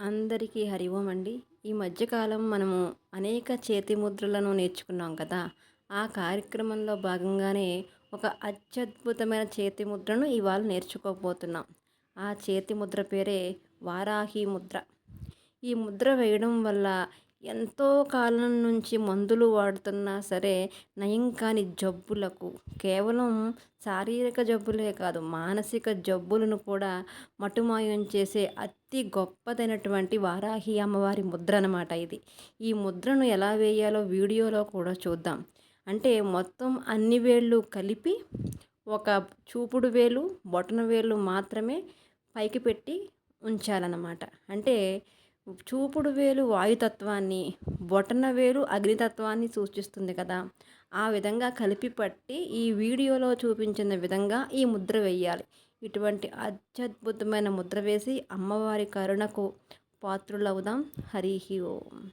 అందరికీ హరి ఓం అండి. ఈ మధ్యకాలం మనము అనేక చేతి ముద్రలను నేర్చుకున్నాం కదా. ఆ కార్యక్రమంలో భాగంగానే ఒక అత్యద్భుతమైన చేతి ముద్రను ఇవాళ నేర్చుకోబోతున్నాం. ఆ చేతి ముద్ర పేరే వారాహి ముద్ర. ఈ ముద్ర వేయడం వల్ల ఎంతో కాలం నుంచి మందులు వాడుతున్నా సరే నయం కాని జబ్బులకు కేవలం శారీరక జబ్బులే కాదు మానసిక జబ్బులను కూడా మటుమాయం చేసే అతి గొప్పదైనటువంటి వారాహి అమ్మవారి ముద్ర అనమాట ఇది. ఈ ముద్రను ఎలా వేయాలో వీడియోలో కూడా చూద్దాం. అంటే మొత్తం అన్ని వేళ్ళు కలిపి ఒక చూపుడు వేలు బొటన వేలు మాత్రమే పైకి పెట్టి ఉంచాలన్నమాట. అంటే చూపుడు వేలు వాయుతత్వాన్ని బొటన వేలు అగ్నితత్వాన్ని సూచిస్తుంది కదా. ఆ విధంగా కలిపి పట్టి ఈ వీడియోలో చూపించిన విధంగా ఈ ముద్ర వేయాలి. ఇటువంటి అత్యద్భుతమైన ముద్ర వేసి అమ్మవారి కరుణకు పాత్రులవుదాం. హరి ఓం.